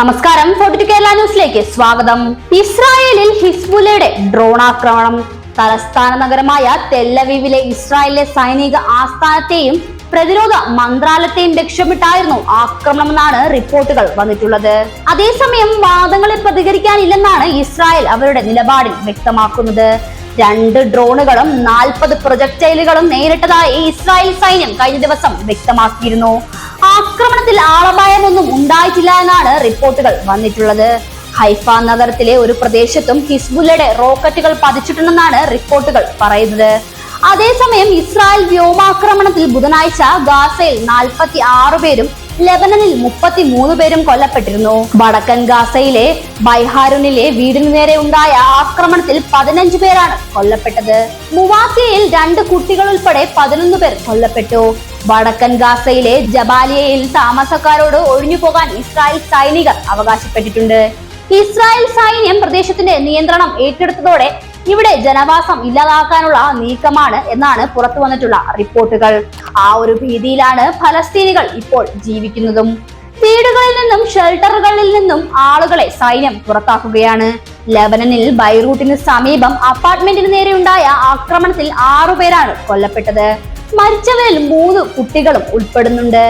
നമസ്കാരം. ഫോർട്ടി കേരള ന്യൂസിലേക്ക് സ്വാഗതം. ഇസ്രായേലിൽ ഹിസ്ബുലയുടെ ഡ്രോൺ ആക്രമണം തലസ്ഥാന നഗരമായ തെല്ലവീവിലെ ഇസ്രായേലിലെ സൈനിക ആസ്ഥാനത്തെയും പ്രതിരോധ മന്ത്രാലയത്തെയും ലക്ഷ്യമിട്ടായിരുന്നു ആക്രമണമെന്നാണ് റിപ്പോർട്ടുകൾ വന്നിട്ടുള്ളത്. അതേസമയം വാദങ്ങളിൽ പ്രതികരിക്കാനില്ലെന്നാണ് ഇസ്രായേൽ അവരുടെ നിലപാടിൽ വ്യക്തമാക്കുന്നത്. രണ്ട് ഡ്രോണുകളും നാൽപ്പത് പ്രൊജക്ടൈലുകളും നേരിട്ടതായി ഇസ്രായേൽ സൈന്യം കഴിഞ്ഞ ദിവസം വ്യക്തമാക്കിയിരുന്നു. ആക്രമണത്തിൽ ആളപായമൊന്നും ഉണ്ടായിട്ടില്ല എന്നാണ് റിപ്പോർട്ടുകൾ വന്നിട്ടുള്ളത്. ഹൈഫ നഗരത്തിലെ ഒരു പ്രദേശത്തും ഹിസ്ബുല്ലയുടെ റോക്കറ്റുകൾ പതിച്ചിട്ടുണ്ടെന്നാണ് റിപ്പോർട്ടുകൾ പറയുന്നത്. അതേസമയം ഇസ്രായേൽ വ്യോമാക്രമണത്തിൽ ബുധനാഴ്ച ഗാസയിൽ നാൽപ്പത്തി ആറ് പേരും ലെബനനിൽ മുപ്പത്തി മൂന്ന് പേരും കൊല്ലപ്പെട്ടിരുന്നു. വടക്കൻ ഗാസയിലെ ബൈഹാരുനിലെ വീടിനു നേരെ ഉണ്ടായ ആക്രമണത്തിൽ പതിനഞ്ച് പേരാണ് കൊല്ലപ്പെട്ടത്. മുവാസിയയിൽ രണ്ട് കുട്ടികൾ ഉൾപ്പെടെ പതിനൊന്ന് പേർ കൊല്ലപ്പെട്ടു. വടക്കൻ ഗാസയിലെ ജബാലിയയിൽ താമസക്കാരോട് ഒഴിഞ്ഞു പോകാൻ ഇസ്രായേൽ സൈനികർ അവകാശപ്പെട്ടിട്ടുണ്ട്. ഇസ്രായേൽ സൈന്യം പ്രദേശത്തിന്റെ നിയന്ത്രണം ഏറ്റെടുത്തതോടെ ഇവിടെ ജനവാസം ഇല്ലാതാക്കാനുള്ള നീക്കമാണ് എന്നാണ് പുറത്തു വന്നിട്ടുള്ള റിപ്പോർട്ടുകൾ. ആ ഒരു ഭീതിയിലാണ് ഫലസ്തീനികൾ ഇപ്പോൾ ജീവിക്കുന്നതും. വീടുകളിൽ നിന്നും ഷെൽട്ടറുകളിൽ നിന്നും ആളുകളെ സൈന്യം പുറത്താക്കുകയാണ്. ലബനനിൽ ബൈറൂട്ടിന് സമീപം അപ്പാർട്ട്മെന്റിന് നേരെയുണ്ടായ ആക്രമണത്തിൽ ആറുപേരാണ് കൊല്ലപ്പെട്ടത്. മരിച്ചവരിൽ മൂന്ന് കുട്ടികളും ഉൾപ്പെടുന്നുണ്ട്.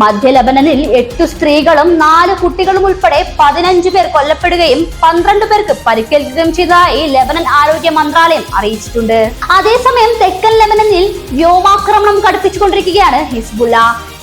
മധ്യ ലബനനിൽ എട്ടു സ്ത്രീകളും നാല് കുട്ടികളും ഉൾപ്പെടെ പതിനഞ്ചു പേർ കൊല്ലപ്പെടുകയും പന്ത്രണ്ട് പേർക്ക് പരിക്കേൽക്കുകയും ചെയ്തതായി ലബനൻ ആരോഗ്യ മന്ത്രാലയം അറിയിച്ചിട്ടുണ്ട്. അതേസമയം തെക്കൻ ലെബനനിൽ വ്യോമാക്രമണം കടുപ്പിച്ചുകൊണ്ടിരിക്കുകയാണ് ഹിസ്ബുല്ല.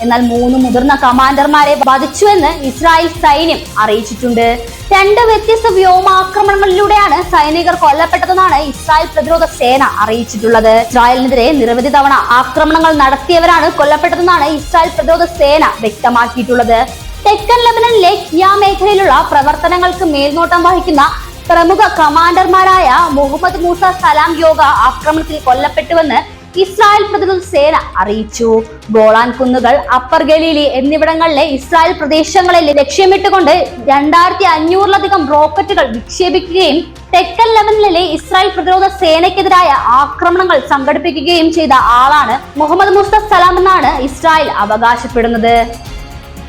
എന്നാൽ മൂന്ന് മുതിർന്ന കമാൻഡർമാരെ വധിച്ചുവെന്ന് ഇസ്രായേൽ സൈന്യം അറിയിച്ചിട്ടുണ്ട്. രണ്ട് വ്യത്യസ്ത വ്യോമാക്രമണങ്ങളിലൂടെയാണ് സൈനികർ കൊല്ലപ്പെട്ടതെന്നാണ് ഇസ്രായേൽ പ്രതിരോധ സേന അറിയിച്ചിട്ടുള്ളത്. ഇസ്രായേലിനെതിരെ നിരവധി തവണ ആക്രമണങ്ങൾ നടത്തിയവരാണ് കൊല്ലപ്പെട്ടതെന്നാണ് ഇസ്രായേൽ പ്രതിരോധ സേന വ്യക്തമാക്കിയിട്ടുള്ളത്. തെക്കൻ ലബനനിലെ കിയ മേഖലയിലുള്ള പ്രവർത്തനങ്ങൾക്ക് മേൽനോട്ടം വഹിക്കുന്ന പ്രമുഖ കമാൻഡർമാരായ മുഹമ്മദ് മൂസ സലാം യോഗ ആക്രമണത്തിൽ കൊല്ലപ്പെട്ടുവെന്ന് ഇസ്രായേൽ പ്രതിരോധ സേന അറിയിച്ചു. ഗോളാൻ കുന്നുകൾ അപ്പർ ഗലീലി എന്നിവിടങ്ങളിലെ ഇസ്രായേൽ പ്രദേശങ്ങളെ ലക്ഷ്യമിട്ടുകൊണ്ട് രണ്ടായിരത്തി അഞ്ഞൂറിലധികം റോക്കറ്റുകൾ വിക്ഷേപിക്കുകയും തെക്കൻ ലെവനിലെ ഇസ്രായേൽ പ്രതിരോധ സേനയ്ക്കെതിരായ ആക്രമണങ്ങൾ സംഘടിപ്പിക്കുകയും ചെയ്ത ആളാണ് മുഹമ്മദ് മുസ്തഫ് സലാം എന്നാണ് ഇസ്രായേൽ അവകാശപ്പെടുന്നത്.